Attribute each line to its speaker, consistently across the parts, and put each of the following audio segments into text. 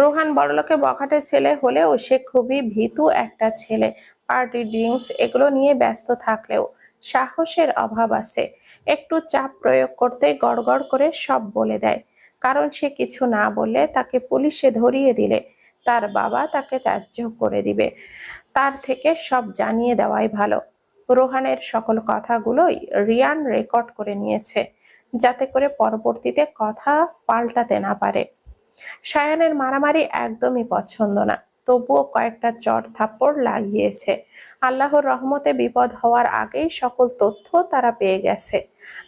Speaker 1: রোহান বড়লোকে বখাটে ছেলে হলেও সে খুবই ভীতু একটা ছেলে। পার্টি, ড্রিঙ্কস এগুলো নিয়ে ব্যস্ত থাকলেও সাহসের অভাব আছে। একটু চাপ প্রয়োগ করতে গড়গড় করে সব বলে দেয়। কারণ সে কিছু না বললে তাকে পুলিশে ধরিয়ে দিলে। তার বাবা তাকে ত্যায্য করে দিবে। তার থেকে সব জানিয়ে দেওয়াই ভালো। রোহানের সকল কথাগুলোই রিয়ান রেকর্ড করে নিয়েছে, যাতে করে পরবর্তীতে কথা পাল্টাতে না পারে। সায়ানের মারামারি একদমই পছন্দ না, তবুও কয়েকটা চট থাপ্পড় লাগিয়েছে। আল্লাহর রহমতে বিপদ হওয়ার আগেই সকল তথ্য তারা পেয়ে গেছে।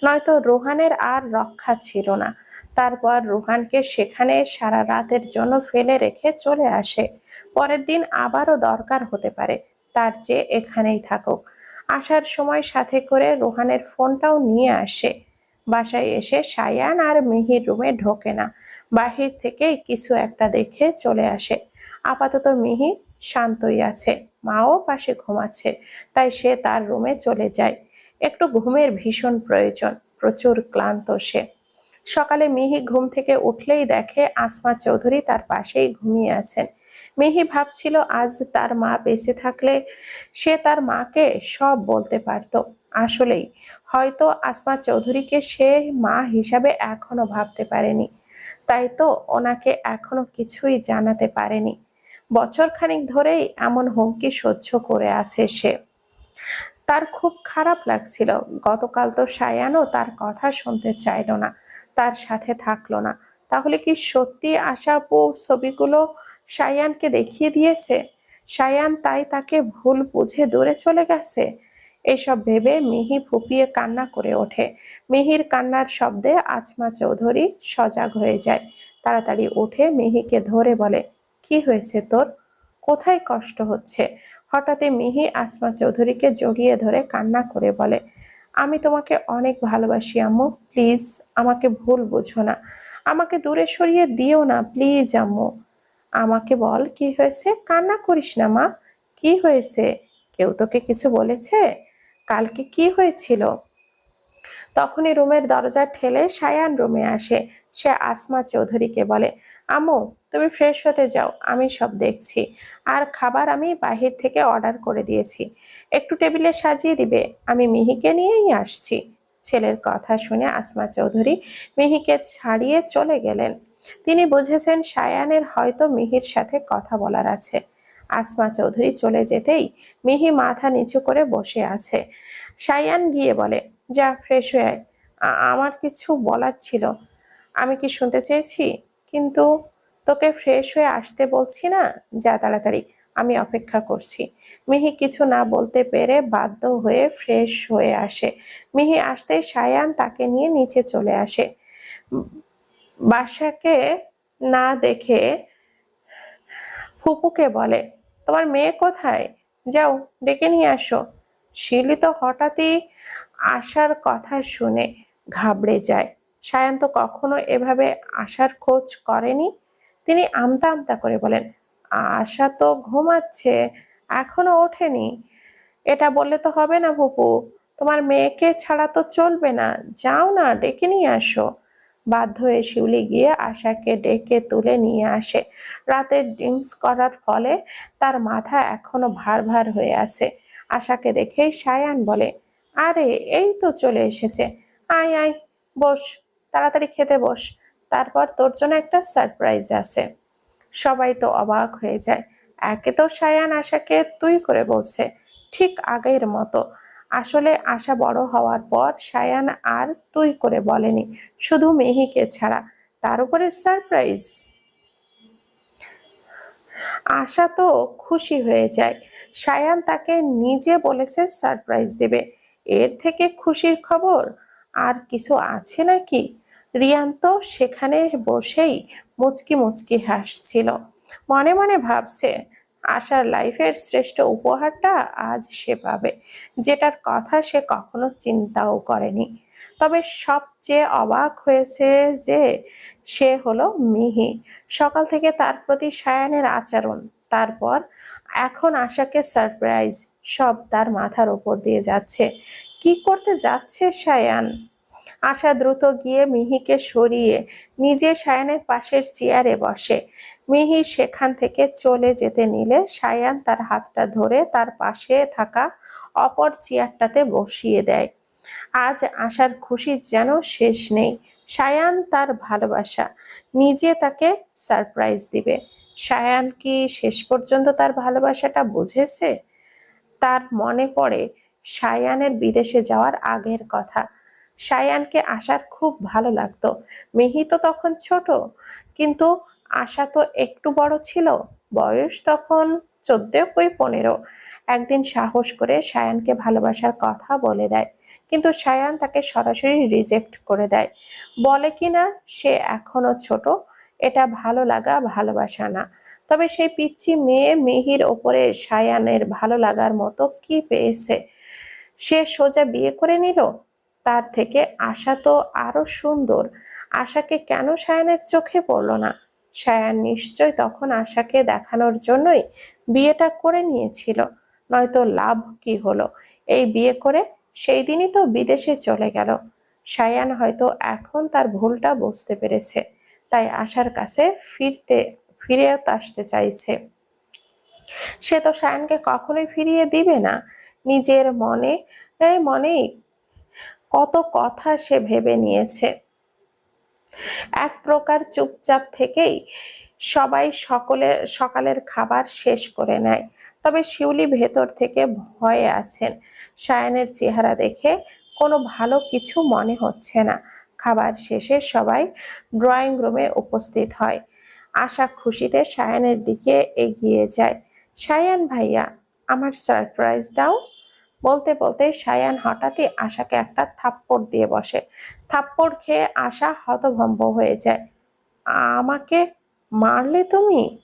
Speaker 1: নয়তো রোহানের আর রক্ষা ছিল না। তারপর রোহানকে সেখানে সারা রাতের জন্য ফেলে রেখে চলে আসে। পরের দিন আবারও দরকার হতে পারে, তার চেয়ে এখানেই থাকুক। আসার সময় সাথে করে রোহানের ফোনটাও নিয়ে আসে। বাসায় এসে সায়ান আর মিহির রুমে ঢোকে না। বাহির থেকে কিছু একটা দেখে চলে আসে। আপাতত মিহি শান্তই আছে, মাও পাশে ঘুমাচ্ছে, তাই সে তার রুমে চলে যায়। একটু ঘুমের ভীষণ প্রয়োজন, প্রচুর ক্লান্ত সে। সকালে মিহি ঘুম থেকে উঠলেই দেখে আসমা চৌধুরী তার পাশেই ঘুমিয়ে আছেন। মিহি ভাবছিল আজ তার মা বেঁচে থাকলে সে তার মাকে সব বলতে পারত। আসলেই, হয়তো আসমা চৌধুরীকে সে মা হিসাবে এখনও ভাবতে পারেনি। তাই তো ওনাকে এখনও কিছুই জানাতে পারেনি। বছর খানিক ধরেই এমন হুমকি সহ্য করে আছে সে। তার খুব খারাপ লাগছিল। গতকাল তো সায়ানও তার কথা শুনতে চাইলো না, তার সাথে থাকল না। তাহলে কি সত্যি আশাপু ছবিগুলো সায়ানকে দেখিয়ে দিয়েছে? সায়ান তাই তাকে ভুল বুঝে দূরে চলে গেছে? এসব ভেবে মিহি ফুপিয়ে কান্না করে ওঠে। মিহির কান্নার শব্দে আজমা চৌধুরী সজাগ হয়ে যায়। তাড়াতাড়ি উঠে মিহিকে ধরে বলে, কি হয়েছে তোর? কোথায় কষ্ট হচ্ছে? হঠাৎই মিহি আসমা চৌধুরীকে জড়িয়ে ধরে কান্না করে বলে, আমি তোমাকে অনেক ভালোবাসি আম্মু, প্লিজ আমাকে ভুল বুঝো না। আমাকে দূরে সরিয়ে দিও না, প্লিজ আম্মু। আমাকে বল কি হয়েছে? কান্না করিস না মা। কি হয়েছে? কেউ তোকে কিছু বলেছে? কালকে কি হয়েছিল? তখনই রুমের দরজা ঠেলে সায়ান রুমে আসে। সে আসমা চৌধুরীকে বলে, আম্মু, তুমি ফ্রেশ হতে যাও, আমি সব দেখছি। আর খাবার আমি বাহির থেকে অর্ডার করে দিয়েছি। একটু টেবিলে সাজিয়ে দিবে, আমি মিহিকে নিয়েই আসছি। ছেলের কথা শুনে আসমা চৌধুরী মিহিকে ছাড়িয়ে চলে গেলেন। তিনি বুঝেছেন সায়ানের হয়তো মিহির সাথে কথা বলার আছে। আসমা চৌধুরী চলে যেতেই মিহি মাথা নিচু করে বসে আছে। সায়ান গিয়ে বলে, যা ফ্রেশ হয়ে আয়। আমার কিছু বলার ছিল। আমি কি শুনতে চেয়েছি? কিন্তু তোকে ফ্রেশ হয়ে আসতে বলছি না? যা, তাড়াতাড়ি। আমি অপেক্ষা করছি। মিহি কিছু না বলতে পেরে বাধ্য হয়ে ফ্রেশ হয়ে আসে। মিহি আসতেই সায়ান তাকে নিয়ে নিচে চলে আসে। বাসাকে না দেখে ফুপুকে বলে তোমার মেয়ে কোথায়? যাও, ডেকে নিয়ে আসো। শিউলি তো হঠাৎই আসার কথা শুনে ঘাবড়ে যায়। সায়ান তো কখনো এভাবে আসার খোঁজ করেনি? তিনি আমতা আমতা করে বলেন, আশা তো ঘুমাচ্ছে, এখনও ওঠেনি। এটা বললে তো হবে না ভুপু তোমার মেয়েকে ছাড়া তো চলবে না। যাও না, ডেকে নিয়ে আসো। বাধ্য হয়ে শিউলি গিয়ে আশাকে ডেকে তুলে নিয়ে আসে। রাতে ড্রিঙ্কস করার ফলে তার মাথা এখনও ভার ভার হয়ে আছে। আশাকে দেখেই সায়ান বলে, আরে, এই তো চলে এসেছে। আয় আয়, বস, তাড়াতাড়ি খেতে বস। তারপর তোর জন্য একটা সারপ্রাইজ আছে সবাই তো অবাক হয়ে যায়। একে তো সায়ান আশাকে তুই করে বলছে, ঠিক আগের মতো। আসলে আশা বড় হওয়ার পর সায়ান আর তুই করে বলেনি, শুধু মেহিকে ছাড়া। তার উপরে সারপ্রাইজ। আশা তো খুশি হয়ে যায়। সায়ান তাকে নিজে বলেছে সারপ্রাইজ দেবে। এর থেকে খুশির খবর আর কিছু আছে নাকি? রিয়ান তো সেখানে বসেই মুচকি মুচকি হাসছিল। মনে মনে ভাবছে, আশার লাইফের শ্রেষ্ঠ উপহারটা আজ সে পাবে, যেটার কথা সে কখনো চিন্তাও করেনি। তবে সবচেয়ে অবাক হয়েছে যে সে হলো মিহি। সকাল থেকে তার প্রতি সায়ানের আচরণ, তারপর এখন আশাকে সারপ্রাইজ সব তার মাথার উপর দিয়ে যাচ্ছে। কি করতে যাচ্ছে সায়ান? আশা দ্রুত গিয়ে মিহিকে সরিয়ে নিজে সায়ানের পাশের চেয়ারে বসে। মিহি সেখান থেকে চলে যেতে নিলে সায়ান তার হাতটা ধরে তার পাশে থাকা অপর চেয়ারটাতে বসিয়ে দেয়। আজ আশার খুশি যেন শেষ নেই। সায়ান তার ভালোবাসা। নিজে তাকে সারপ্রাইজ দিবে। সায়ান কি শেষ পর্যন্ত তার ভালোবাসাটা বুঝেছে? তার মনে পড়ে সায়ানের বিদেশে যাওয়ার আগের কথা। সায়ানকে আশার খুব ভালো লাগতো। মিহি তো তখন ছোট, কিন্তু আশা তো একটু বড় ছিল। বয়স তখন চোদ্দ কই পনেরো। একদিন সাহস করে সায়ানকে ভালোবাসার কথা বলে দেয়। কিন্তু সায়ান তাকে সরাসরি রিজেক্ট করে দেয়। বলে কি না? সে এখনও ছোট। এটা ভালো লাগা, ভালোবাসা না। তবে সেই পিচ্ছি মেয়ে মেহির ওপরে সায়ানের ভালো লাগার মতো কি পেয়েছে? সে সোজা বিয়ে করে নিল? তার থেকে আশা তো আরও সুন্দর। আশাকে কেন সায়ানের চোখে পড়ল না? সায়ান নিশ্চয় তখন আশাকে দেখানোর জন্যই বিয়েটা করে নিয়েছিল। নয়তো লাভ কি হলো? এই বিয়ে করে সেই দিনই তো বিদেশে চলে গেল। সায়ান হয়তো এখন তার ভুলটা বুঝতে পেরেছে, তাই আশার কাছে ফিরতে ফিরে আসতে চাইছে। সে তো সায়ানকে কখনোই ফিরিয়ে দিবে না। নিজের মনে মনেই কত কথা সে ভেবে নিয়েছে। এক প্রকার চুপচাপ থেকেই সবাই সকলে, সকালের খাবার শেষ করে নেয়। তবে শিউলি ভেতর থেকে ভয়ে আছেন। সায়ানের চেহারা দেখে কোনো ভালো কিছু মনে হচ্ছে না। খাবার শেষে সবাই ড্রয়িং রুমে উপস্থিত হয়। আশা খুশিতে সায়ানের দিকে এগিয়ে যায়। সায়ান ভাইয়া, আমার সারপ্রাইজ দাও। বলতে বলতে সায়ান হঠাৎই আশাকে একটা থাপ্পড় দিয়ে বসে। থাপ্পড় খেয়ে আশা হতভম্ব হয়ে যায়। আমাকে মারলে তুমি?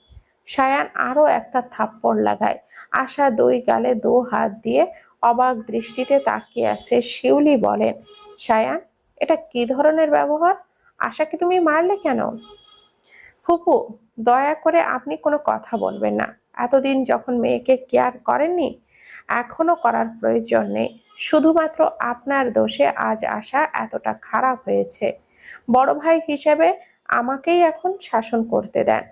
Speaker 1: সায়ান আরও একটা থাপ্পড় লাগায়। আশা দুই গালে দু হাত দিয়ে অবাক দৃষ্টিতে তাকিয়ে আছে শিউলি বলেন সায়ান, এটা কি ধরনের ব্যবহার? আশাকে তুমি মারলে কেন? ফুপু, দয়া করে আপনি কোনো কথা বলবেন না। এতদিন যখন মেয়েকে কেয়ার করেননি, এখনও করার প্রয়োজন নেই। শুধুমাত্র আপনার দোষে আজ আশা এতটা খারাপ হয়েছে। বড় ভাই হিসেবে আমাকেই এখন শাসন করতে দেন।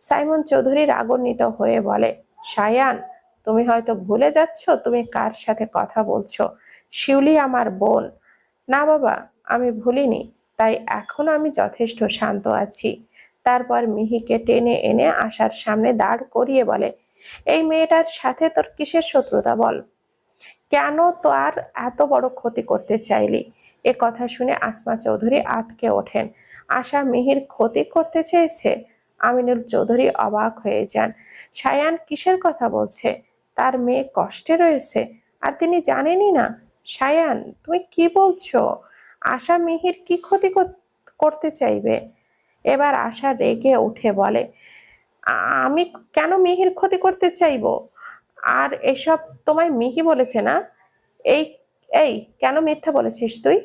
Speaker 1: সাইমন চৌধুরী রাগান্বিত হয়ে বলে সায়ান, তুমি হয়তো ভুলে যাচ্ছ তুমি কার সাথে কথা বলছো। শিউলি আমার বোন। না বাবা, আমি ভুলিনি, তাই এখন আমি যথেষ্ট শান্ত আছি। তারপর মিহিকে টেনে এনে আশার সামনে দাঁড় করিয়ে বলে, এই মেয়েটার সাথে তোর কিসের শত্রুতা বল? কেন তোর এত বড় ক্ষতি করতে চাইলি? এ কথা শুনে আসমা চৌধুরী আতকে ওঠেন। আশা মিহির ক্ষতি করতে চেয়েছে? আমিনুল চৌধুরী অবাক হয়ে যান। সায়ান কিসের কথা বলছে? তার মেয়ে কষ্টে রয়েছে। আর তিনি জানেনই না। সায়ান, তুমি কি বলছো? আশা মিহির কি ক্ষতি করতে চাইবে? এবার আশা রেগে উঠে বলে আমি কেন মিহির ক্ষতি করতে চাইব? আর এসব তোমায় মিহি বলেছে না? এই এই, কেন মিথ্যা বলেছিস তুই?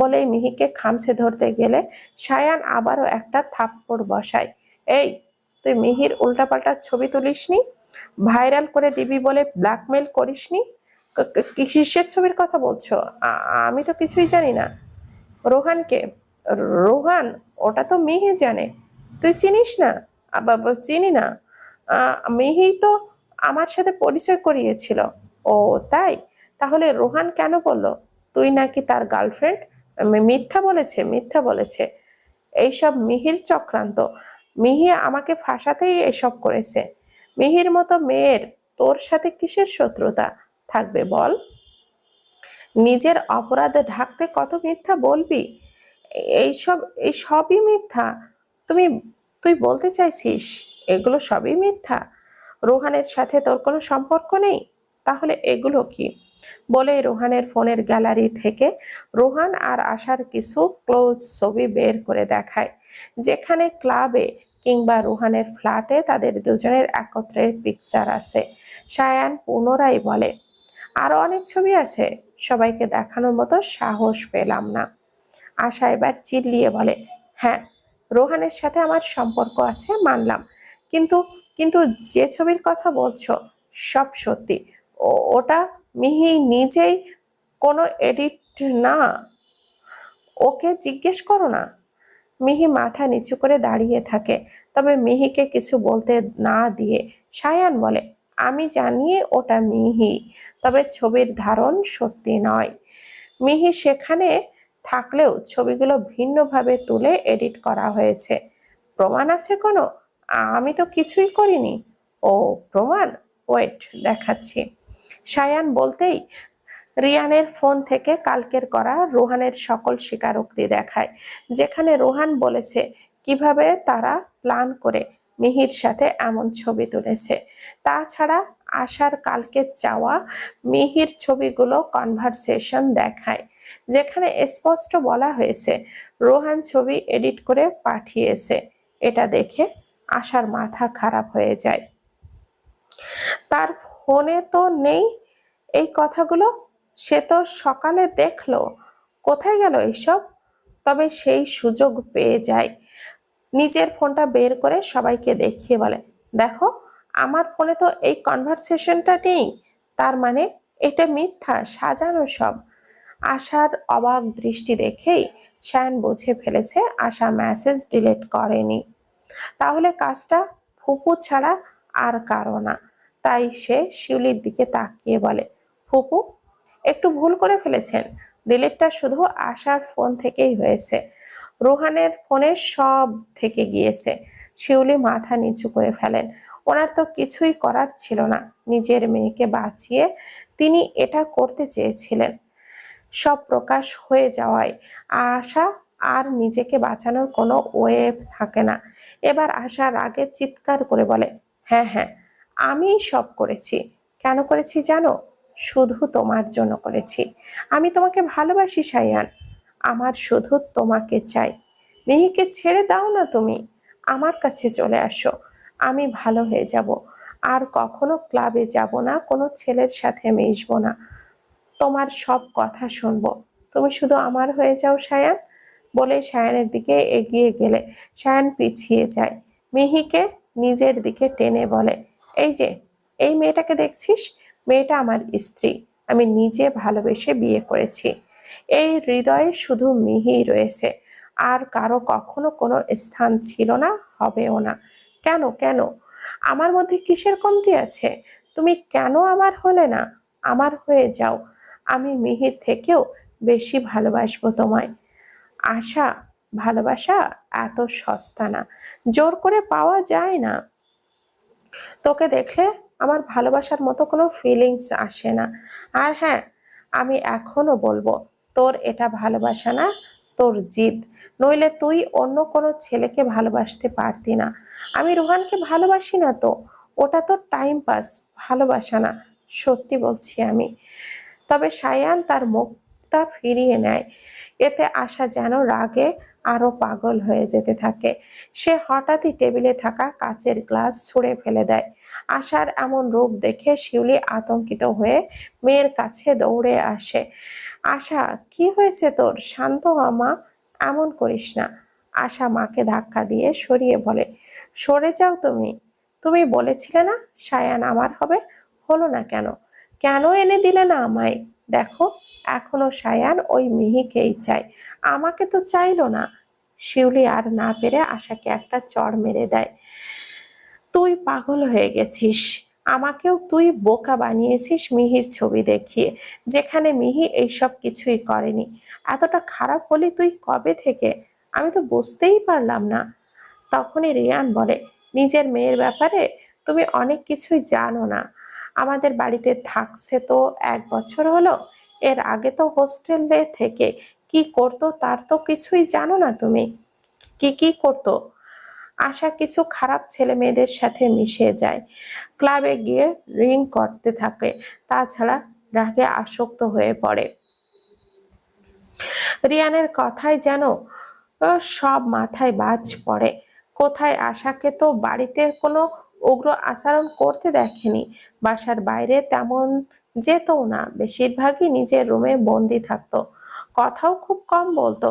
Speaker 1: বলে মিহিকে খামছে ধরতে গেলে সায়ান আবারও একটা থাপ্পড় বসায়। এই, তুই মিহির উল্টাপাল্টা ছবি তুলিসনি? ভাইরাল করে দিবি বলে ব্ল্যাকমেল করিসনি? কিসের ছবির কথা বলছো? আমি তো কিছুই জানি না। রোহানকে, রোহান, ওটা তো মিহি জানে। তুই চিনিস না? চিনি না। মিহি তো আমার সাথে পরিচয় করিয়েছিল। ও, তাই? তাহলে রোহান কেন বলল, তুই নাকি তার গার্লফ্রেন্ড? মিথ্যা বলেছে মিথ্যা বলেছে। এইসব মিহির চক্রান্ত। মিহি আমাকে ফাঁসাতেই এসব করেছে। মিহির মতো মেয়ের তোর সাথে কিসের শত্রুতা? থাকবে বল। নিজের অপরাধ ঢাকতে কত মিথ্যা বলবি? এইসব, এই সবই মিথ্যা। তুমি, তুই বলতে চাইছিস এগুলো সবই মিথ্যা? রোহানের সাথে তোর কোনো সম্পর্ক নেই? তাহলে এগুলো কি? বলে রোহানের ফোনের গ্যালারি থেকে রোহান আর আশার কিছু ক্লোজ ছবি বের করে দেখায়। যেখানে ক্লাবে কিংবা রোহানের ফ্ল্যাটে তাদের দুজনের একত্রের পিকচার আছে। সায়ান পুনরায় বলে, আরও অনেক ছবি আছে, সবাইকে দেখানোর মতো সাহস পেলাম না। আশা এবার চিল্লিয়ে বলে হ্যাঁ রোহানের সাথে আমার সম্পর্ক আছে, মানলাম। কিন্তু কিন্তু যে ছবির কথা বলছো, সব সত্যি। ওটা মিহি নিজেই কোনো এডিট না। ওকে জিজ্ঞেস করো না। মিহি মাথা নিচু করে দাঁড়িয়ে থাকে। তবে মিহিকে কিছু বলতে না দিয়ে সায়ান বলে, আমি জানি ওটা মিহি, তবে ছবির ধারণ সত্যি নয়। মিহি সেখানে থাকলেও ছবিগুলো ভিন্নভাবে তুলে এডিট করা হয়েছে। প্রমাণ আছে কোনো? আমি তো কিছুই করিনি। ও, প্রমাণ? ওয়েট, দেখাচ্ছি। সায়ান বলতেই রিয়ানের ফোন থেকে কালকের করা রোহানের সকল স্বীকারোক্তি দেখায়, যেখানে রোহান বলেছে কীভাবে তারা প্ল্যান করে মিহির সাথে এমন ছবি তুলেছে। তাছাড়া আশার কালকে চাওয়া মিহির ছবিগুলো কনভারসেশন দেখায়, যেখানে স্পষ্ট বলা হয়েছে রোহান ছবি এডিট করে পাঠিয়েছে। এটা দেখে আশার মাথা খারাপ হয়ে যায়। তার ফোনে তো নেই এই কথাগুলো সে তো সকালে দেখল, কোথায় গেল এইসব তবে সেই সুযোগ পেয়ে যায়। নিজের ফোনটা বের করে সবাইকে দেখিয়ে বলে, দেখো, আমার ফোনে তো এই কনভারসেশনটা নেই। তার মানে এটা মিথ্যা, সাজানো সব। আশার অবাক দৃষ্টি দেখেই শ্যান বুঝে ফেলেছে আশা মেসেজ ডিলিট করেনি। তাহলে কাজটা ফুপু ছাড়া আর কারও না। তাই সে শিউলির দিকে তাকিয়ে বলে, ফুপু একটু ভুল করে ফেলেছেন। ডিলিটটা শুধু আশার ফোন থেকেই হয়েছে। রোহানের ফোনে সব থেকে গিয়েছে। শিউলি মাথা নিচু করে ফেলেন। ওনার তো কিছুই করার ছিল না। নিজের মেয়েকে বাঁচিয়ে তিনি এটা করতে চেয়েছিলেন। সব প্রকাশ হয়ে যাওয়ায় আশা আর নিজেকে বাঁচানোর কোনো ওয়ে থাকে না। এবার আশা রাগে চিৎকার করে বলে হ্যাঁ হ্যাঁ আমিই সব করেছি। কেন করেছি জানো? শুধু তোমার জন্য করেছি। আমি তোমাকে ভালোবাসি সায়ান আমার শুধু তোমাকে চাই। মিহিকে ছেড়ে দাও না তুমি। আমার কাছে চলে আসো। আমি ভালো হয়ে যাব। আর কখনো ক্লাবে যাব না, কোনো ছেলের সাথে মিশবো না। তোমার সব কথা শুনব। তুমি শুধু আমার হয়ে যাও সায়ান বলে সায়ানের দিকে এগিয়ে গেলে। সায়ান পিছিয়ে যায়। মিহিকে নিজের দিকে টেনে বলে, এই যে, এই মেয়েটাকে দেখছিস? মেয়েটা আমার স্ত্রী। আমি নিজে ভালোবেসে বিয়ে করেছি। এই হৃদয়ে শুধু মিহি রয়েছে। আর কারও কখনো কোনো স্থান ছিল না, হবেও না। কেন কেন? আমার মধ্যে কিসের কমতি আছে? তুমি কেন আমার হলে না? আমার হয়ে যাও। আমি মিহির থেকেও বেশি ভালোবাসবো তোমায়। আশা, ভালোবাসা এত সস্তা না। জোর করে পাওয়া যায় না। তোকে দেখলে আমার ভালোবাসার মতো কোনো ফিলিংস আসে না। আর হ্যাঁ আমি এখনও বলব, তোর এটা ভালোবাসা না, তোর জিদ। নইলে তুই অন্য কোনো ছেলেকে ভালোবাসতে পারতি না। আমি রোহানকে ভালোবাসি না তো, ওটা তো টাইম পাস ভালোবাসা না, সত্যি বলছি আমি। তবে সায়ান তার মুখটা ফিরিয়ে নেয়, এতে আশা যেন রাগে আরও পাগল হয়ে যেতে থাকে। সে হঠাৎই টেবিলে থাকা কাচের গ্লাস ছুঁড়ে ফেলে দেয়। আশার এমন রূপ দেখে শিউলি আতঙ্কিত হয়ে মেয়ের কাছে দৌড়ে আসে। আশা, কি হয়েছে তোর? শান্ত মা, এমন করিস না। আশা মাকে ধাক্কা দিয়ে সরিয়ে বলে, সরে যাও তুমি। তুমি বলেছিলে না সায়ান আমার হবে? হলো না কেন? কেন এনে দিলে না আমায়? দেখো। এখনও সায়ান ওই মিহিকেই চায়। আমাকে তো চাইলো না। শিউলি আর না পেরে আশাকে একটা চড় মেরে দেয়। তুই পাগল হয়ে গেছিস। আমাকেও তুই বোকা বানিয়েছিস মিহির ছবি দেখিয়ে, যেখানে মিহি এইসব কিছুই করেনি। এতটা খারাপ হলি তুই কবে থেকে? আমি তো বুঝতেই পারলাম না। তখনই রিয়ান বলে, নিজের মেয়ের ব্যাপারে তুমি অনেক কিছুই জানো না। আমাদের বাড়িতে থাকছে তো এক বছর হলো। এর আগে তো হোস্টেলে থেকে কি করতো তার তো কিছুই জানো না তুমি। কি কি করতো? আশা কিছু খারাপ ছেলে মেয়েদের সাথে মিশে যায়। ক্লাবে গিয়ে রিং করতে থাকে, তাছাড়া রাগে আসক্ত হয়ে পড়ে। রিয়ানের কথায় যেন সব মাথায় বাজ পড়ে। কোথায় আশাকে তো বাড়িতে কোনো উগ্র আচরণ করতে দেখেনি, বাসার বাইরে তেমন যেতও না। বেশিরভাগই নিজের রুমে বন্দি থাকতো। কথাও খুব কম বলতো।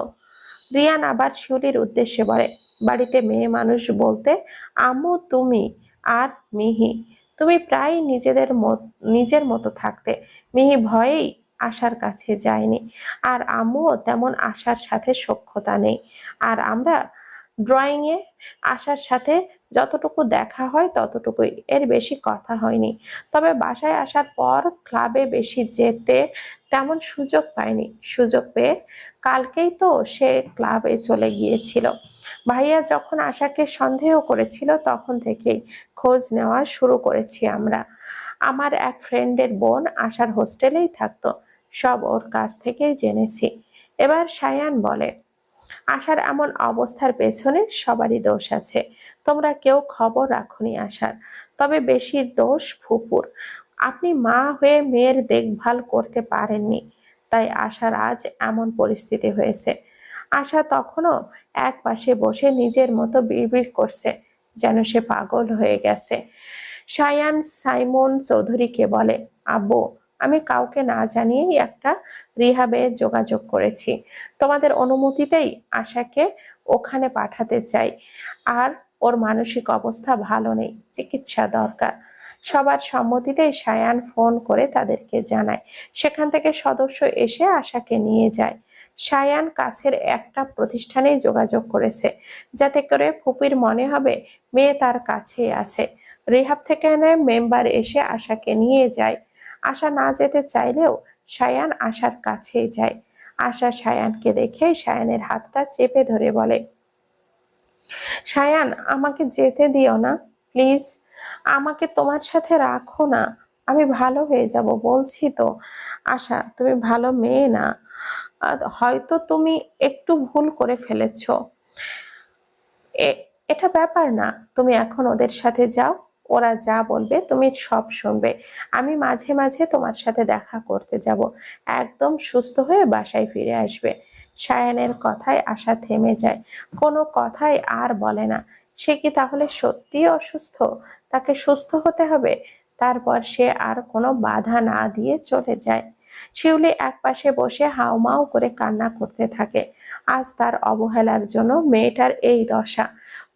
Speaker 1: রিয়ান আবার শিউলির উদ্দেশ্যে বলে, বাড়িতে মেয়ে মানুষ বলতে আম্মু, তুমি আর মিহি। তুমি প্রায় নিজেদের নিজের মতো থাকতে। মিহি ভয়েই আশার কাছে যায়নি। আর আম্মুও তেমন আশার সাথে সখ্যতা নেই। আর আমরা ড্রয়িংয়ে আশার সাথে যতটুকু দেখা হয় ততটুকুই। এর বেশি কথা হয়নি। তবে বাসায় আসার পর ক্লাবে বেশি যেতে তেমন সুযোগ পায়নি সুযোগ পেয়ে কালকেই তো সে ক্লাবে চলে গিয়েছিল। ভাইয়া যখন আশাকে সন্দেহ করেছিল তখন থেকেই খোঁজ নেওয়া শুরু করেছি আমরা। আমার এক ফ্রেন্ডের বোন আশার হোস্টেলেই থাকতো। সব ওর কাছ থেকেই জেনেছি। এবার সায়ান বলে আশার এমন অবস্থার পেছনে সবারই দোষ আছে। তোমরা কেউ খবর রাখনি আশার। তবে বেশি দোষ ফুপুর। আপনি মা হয়ে মেয়ের দেখভাল করতে পারেননি। তাই আশার আজ এমন পরিস্থিতি হয়েছে। আশা তখনও এক পাশে বসে নিজের মতো বিড়বিড় করছে, যেন সে পাগল হয়ে গেছে। সায়ান সাইমন চৌধুরীকে বলে, আব্বু আমি কাউকে না জানিয়েই একটা রিহাবে যোগাযোগ করেছি। তোমাদের অনুমতিতেই আশাকে ওখানে পাঠাতে চাই। আর ওর মানসিক অবস্থা ভালো নেই, চিকিৎসা দরকার। সবার সম্মতিতেই সায়ান ফোন করে তাদেরকে জানায়। সেখান থেকে সদস্য এসে আশাকে নিয়ে যায়। সায়ান কাছের একটা প্রতিষ্ঠানেই যোগাযোগ করেছে, যাতে করে ফুপির মনে হবে মেয়ে তার কাছেই আছে। রিহাব থেকে এনে মেম্বার এসে আশাকে নিয়ে যায়। আশা না যেতে চাইলেও সায়ান আশার কাছেই যায়। আশা সায়ানকে দেখে সায়ানের হাতটা চেপে ধরে বলে, সায়ান, আমাকে যেতে দিও না, প্লিজ। আমাকে তোমার সাথে রাখো না। আমি ভালো হয়ে যাব, বলছি তো। আশা, তুমি ভালো মেয়ে না। হয়তো তুমি একটু ভুল করে ফেলেছ। এটা ব্যাপার না। তুমি এখন ওদের সাথে যাও। ওরা যা বলবে তুমি সব শুনবে। আমি মাঝে মাঝে তোমার সাথে দেখা করতে যাব। একদম সুস্থ হয়ে বাসায় ফিরে আসবে। সায়ানের কথায় আশা থেমে যায়। কোনো কথাই আর বলে না। সে কি তাহলে সত্যি অসুস্থ? তাকে সুস্থ হতে হবে? তারপর সে আর কোনো বাধা না দিয়ে চলে যায়। শিউলি একপাশে বসে হাউমাউ করে কান্না করতে থাকে। আজ তার অবহেলার জন্য মেয়েটার এই দশা।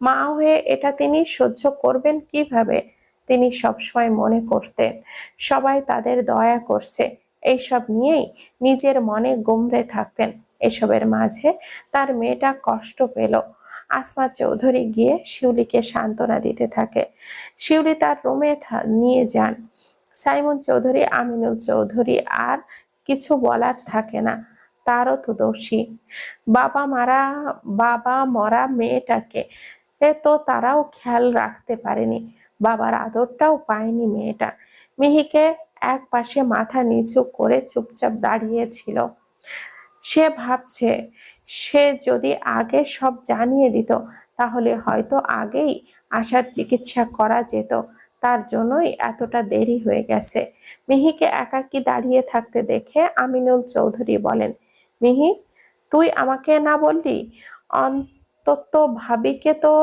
Speaker 1: মা হয়ে এটা তিনি সহ্য করবেন কীভাবে? তিনি সবসময় মনে করতেন, সবাই তাদের দয়া করছে। এইসব নিয়েই নিজের মনে গুমরে থাকতেন। এসবের মাঝে তার মেয়েটা কষ্ট পেল। আসমা চৌধুরী গিয়ে শিউলিকে সান্ত্বনা দিতে থাকে। শিউলি তার রুমে নিয়ে যান। সাইমন চৌধুরী, আমিনুল চৌধুরী আর কিছু বলার থাকে না। তারও তো দোষী। বাবা মারা, বাবা মরা মেয়েটাকে তো তারাও খেয়াল রাখতে পারেনি। বাবার আদরটাও পায়নি মেয়েটা। মিহিকে এক পাশে মাথা নিচু করে চুপচাপ দাঁড়িয়েছিল। সে ভাবছে, সে যদি আগে সব জানিয়ে দিত, তাহলে হয়তো আগেই আশার চিকিৎসা করা যেত। তার জন্যই এতটা দেরি হয়ে গেছে। মিহিকে একাকী দাঁড়িয়ে থাকতে দেখে আমিনুল চৌধুরী বলেন, মিহি, তুই আমাকে না বললি? অন্তত ভাবিকে তো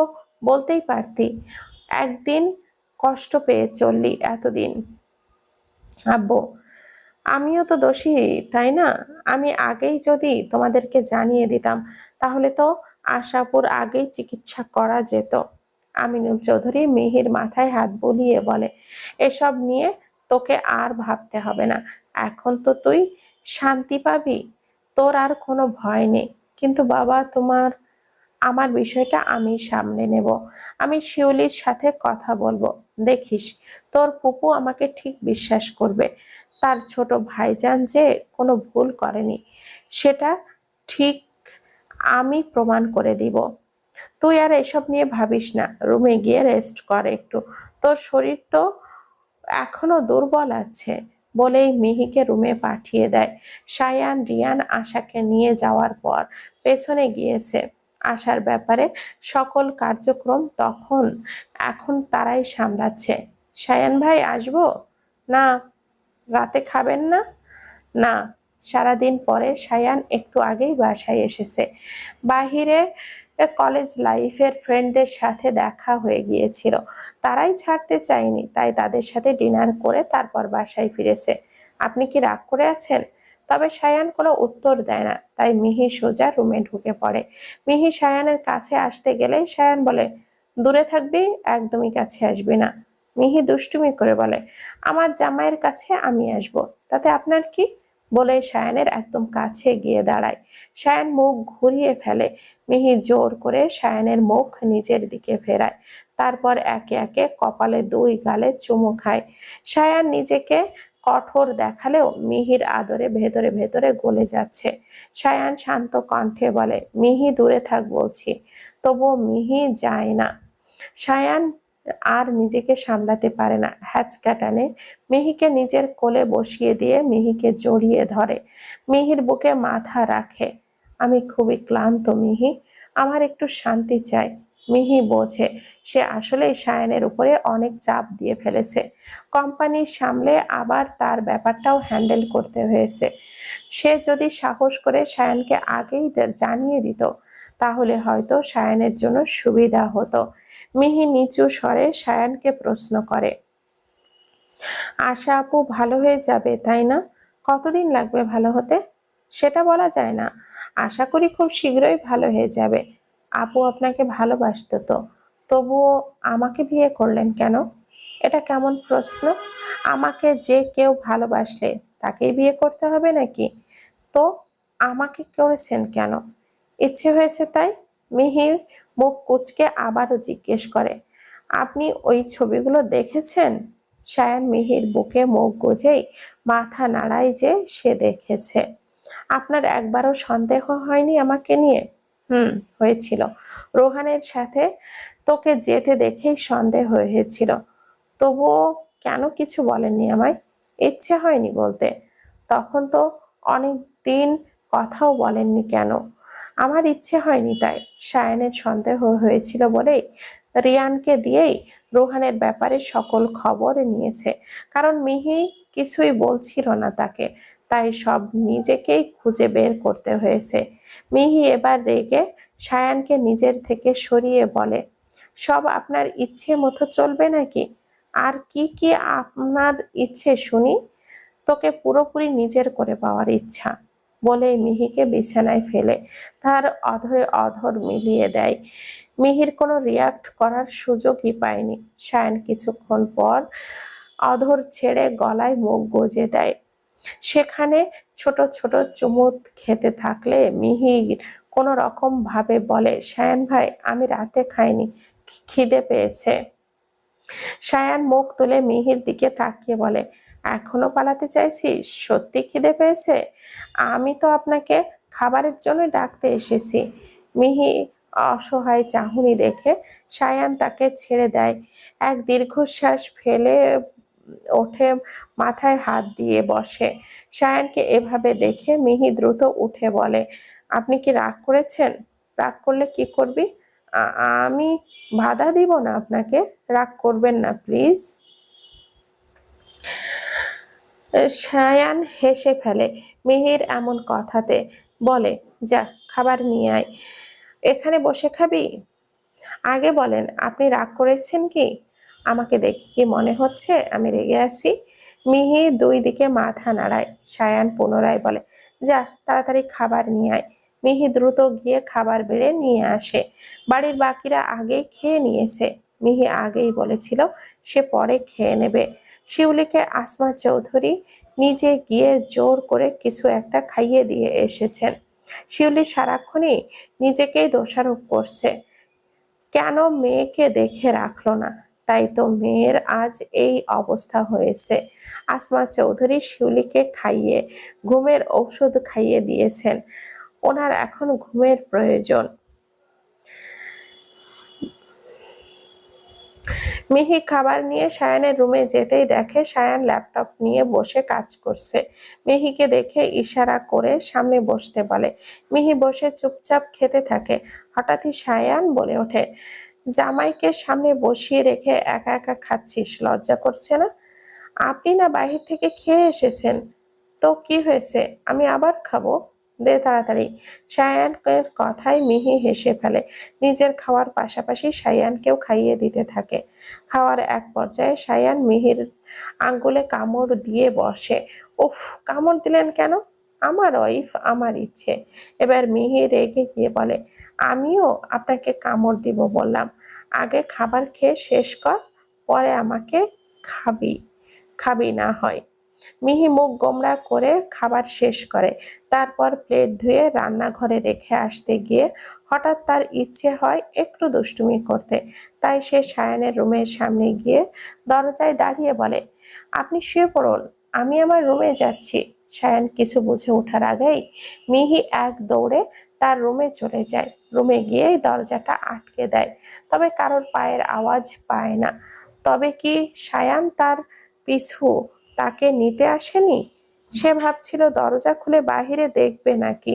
Speaker 1: বলতেই পারতি। একদিন কষ্ট পেয়ে চললি এতদিন। আব্বু, আমিও তো দোষী, তাই না? আমি আগেই যদি তোমাদেরকে জানিয়ে দিতাম, তাহলে তো আশাপুর আগেই চিকিৎসা করা যেত। আমিনুল চৌধুরী মিহির মাথায় হাত বুলিয়ে বলে, এসব নিয়ে তোকে আর ভাবতে হবে না। এখন তো তুই শান্তি পাবি। তোর আর কোনো ভয় নেই। কিন্তু বাবা, তোমার, আমার বিষয়টা আমি সামলে নেব। আমি শিউলির সাথে কথা বলব। দেখিস, তোর পুপু আমাকে ঠিক বিশ্বাস করবে। তার ছোট ভাইজান যে কোনো ভুল করেনি, সেটা ঠিক আমি প্রমাণ করে দিব। তুই আর এসব নিয়ে ভাবিস না। রুমে গিয়ে রেস্ট কর একটু। তোর শরীর তো এখনও দুর্বল আছে বলেই মিহিকে রুমে পাঠিয়ে দেয়। সায়ান, রিয়ান, আশাকে নিয়ে যাওয়ার পর পেছনে গিয়েছে। আশার ব্যাপারে সকল কার্যক্রম তখন, এখন তারাই সামলাচ্ছে। সায়ান ভাই, আসব? না, রাতে খাবেন না? না, সারাদিন পরে সায়ান একটু আগেই বাসায় এসেছে। বাহিরে কলেজ লাইফের ফ্রেন্ডদের সাথে দেখা হয়ে গিয়েছিল। তারাই ছাড়তে চায়নি, তাই তাদের সাথে ডিনার করে তারপর বাসায় ফিরেছে। আপনি কি রাগ করে আছেন? তবে সায়ান কোনো উত্তর দেয় না, তাই মিহি সোজা রুমে ঢুকে পড়ে। মিহি সায়ানের কাছে আসতে গেলে সায়ান বলে, দূরে থাকবি? একদমই কাছে আসবি না। মিহি দুষ্টুমি করে বলে, আমার জামাইয়ের কাছে আমি আসব, তাতে আপনার কি বলে সায়ানের একদম কাছে গিয়ে দাঁড়ায়। সায়ান মুখ ঘুরিয়ে ফেলে, মিহি জোর করে সায়ানের মুখ নিজের দিকে ফেরায়। তারপর একে একে কপালে দুই গালে চুমু খায়। সায়ান নিজেকে কঠোর দেখালেও মিহির আদরে ভেতরে ভেতরে গলে যাচ্ছে। সায়ান শান্ত কণ্ঠে বলে, মিহি, দূরে থাক বলছি। তবুও মিহি যায় না। সায়ান আর নিজেকে সামলাতে পারে না। হ্যাচকাটানে মিহিকে নিজের কোলে বসিয়ে দিয়ে মিহিকে জড়িয়ে ধরে। মিহির বুকে মাথা রাখে। আমি খুবই ক্লান্ত, মিহি। আমার একটু শান্তি চাই। মিহি বোঝে, সে আসলেই সায়ানের উপরে অনেক চাপ দিয়ে ফেলেছে। কোম্পানির সামলে আবার তার ব্যাপারটাও হ্যান্ডেল করতে হয়েছে। সে যদি সাহস করে সায়ানকে আগেই জানিয়ে দিত, তাহলে হয়তো সায়ানের জন্য সুবিধা হতো। মিহি নিচু স্বরে সায়ানকে প্রশ্ন করে, আশা আপু ভালো হয়ে যাবে, তাই না? কতদিন লাগবে ভালো হতে? সেটা বলা যায় না। আশা করি খুব শীঘ্রই ভালো হয়ে যাবে। আপু আপনাকে ভালোবাসতো তো। তবুও আমাকে বিয়ে করলেন কেন? এটা কেমন প্রশ্ন? আমাকে যে কেউ ভালোবাসলে তাকেই বিয়ে করতে হবে নাকি? তো আমাকে করেছেন কেন? ইচ্ছে হয়েছে তাই? মিহির মুখ কুচকে আবারও জিজ্ঞেস করে, আপনি ওই ছবিগুলো দেখেছেন? সায়ান মিহির বুকে মুখ গুজেই মাথা নাড়ায় যে সে দেখেছে। আপনার একবারও সন্দেহ হয়নি আমাকে নিয়ে? হুম, হয়েছিল। রোহানের সাথে তোকে যেতে দেখেই সন্দেহ হয়েছিল। তবুও কেন কিছু বলেননি আমায়? ইচ্ছে হয়নি বলতে। তখন তো অনেক দিন কথাও বলেননি কেন? আমার ইচ্ছে হয়নি তাই। সায়নের সন্দেহ হয়েছিল বলেই রিয়ানকে দিয়েই রোহানের ব্যাপারে সকল খবর নিয়েছে। কারণ মিহি কিছুই বলছিল না তাকে, তাই সব নিজেকেই খুঁজে বের করতে হয়েছে। মিহি এবার রেগে সায়ানকে নিজের থেকে সরিয়ে বলে, সব আপনার ইচ্ছে মতো চলবে নাকি? আর কি কি আপনার ইচ্ছে শুনি? তোকে পুরোপুরি নিজের করে পাওয়ার ইচ্ছা। বলে মিহিকে বিছানায় ফেলে তার অধরে অধর মিলিয়ে দেয়। মিহির কোনো রিয়াক্ট করার সুযোগই পায়নি। সায়ন কিছুক্ষণ পর অধর ছেড়ে গলায় মুখ গজে দেয়। সেখানে ছোট ছোট চুমুট খেতে থাকলে মিহির কোনো রকম ভাবে বলে, সায়ন ভাই, আমি রাতে খাইনি, খিদে পেয়েছে। সায়ান মুখ তুলে মিহির দিকে তাকিয়ে বলে এখনও পালাতে চাইছিস সত্যি খিদে পেয়েছে? আমি তো আপনাকে খাবারের জন্য ডাকতে এসেছি। মিহি অসহায় চাহুনি দেখে সায়ান তাকে ছেড়ে দেয়। এক দীর্ঘশ্বাস ফেলে ওঠে, মাথায় হাত দিয়ে বসে। সায়ানকে এভাবে দেখে মিহি দ্রুত উঠে বলে, আপনি কি রাগ করেছেন? রাগ করলে কি করবি? আমি বাধা দিব না আপনাকে। রাগ করবেন না, প্লিজ। সায়ান হেসে ফেলে। মিহির এমন কথাতে বলে, যা, খাবার নিয়ে আয়। এখানে বসে খাবি? আগে বলেন, আপনি রাগ করেছেন কি? আমাকে দেখি কি মনে হচ্ছে আমি রেগে আছি? মিহি দুই দিকে মাথা নাড়ায়। সায়ান পুনরায় বলে, যা, তাড়াতাড়ি খাবার নিয়ে আয়। মিহি দ্রুত গিয়ে খাবার বেড়ে নিয়ে আসে। বাড়ির বাকিরা আগেই খেয়ে নিয়েছে। মিহি আগেই বলেছিল, সে পরে খেয়ে নেবে। শিউলিকে আসমা চৌধুরী নিজে গিয়ে জোর করে কিছু একটা খাইয়ে দিয়ে এসেছেন। শিউলি সারাক্ষণই নিজেকেই দোষারোপ করছে। কেন মেয়েকে দেখে রাখল না? তাই তো মেয়ের আজ এই অবস্থা হয়েছে। আসমা চৌধুরী শিউলিকে খাইয়ে, ঘুমের ঔষধ খাইয়ে দিয়েছেন। ওনার এখন ঘুমের প্রয়োজন। মিহি খাবার নিয়ে সায়ানের রুমে যেতেই দেখে সায়ান ল্যাপটপ নিয়ে বসে কাজ করছে। মিহিকে দেখে ইশারা করে সামনে বসতে বলে। মিহি বসে চুপচাপ খেতে থাকে। হঠাৎই সায়ান বলে ওঠে, জামাইকে সামনে বসিয়ে রেখে একা একা খাচ্ছিস, লজ্জা করছে না? আপনি না বাহির থেকে খেয়ে এসেছেন। তো কি হয়েছে? আমি আবার খাব? দে তাড়াতাড়ি। সায়ানের কথায় মিহি হেসে ফেলে। নিজের খাওয়ার পাশাপাশি সায়ানকেও খাইয়ে দিতে থাকে। খাওয়ার এক পর্যায়ে সায়ান মিহির আঙ্গুলে কামড় দিয়ে বসে। উফ, কামড় দিলেন কেন? আমার ওয়াইফ, আমার ইচ্ছে। এবার মিহি রেগে গিয়ে বলে, আমিও আপনাকে কামড় দিব বললাম। আগে খাবার খেয়ে শেষ কর, পরে আমাকে খাবি খাবি না হয়। মিহি মুখ গোমড়া করে খাবার শেষ করে। তারপর প্লেট ধুয়ে রান্নাঘরে রেখে আসতে গিয়ে হঠাৎ তার ইচ্ছে হয় একটু দুষ্টুমি করতে। তাই সে সায়ানের রুমের সামনে গিয়ে দরজায় দাঁড়িয়ে বলে, আপনি শুয়ে পড়ুন, আমি আমার রুমে যাচ্ছি। সায়ান কিছু বুঝে ওঠার আগেই মিহি এক দৌড়ে তার রুমে চলে যায়। রুমে গিয়েই দরজাটা আটকে দেয়, তবে কারোর পায়ের আওয়াজ পায় না। তবে কি সায়ান তার পিছু তাকে নিতে আসেনি? সে ভাবছিল দরজা খুলে বাহিরে দেখবে নাকি।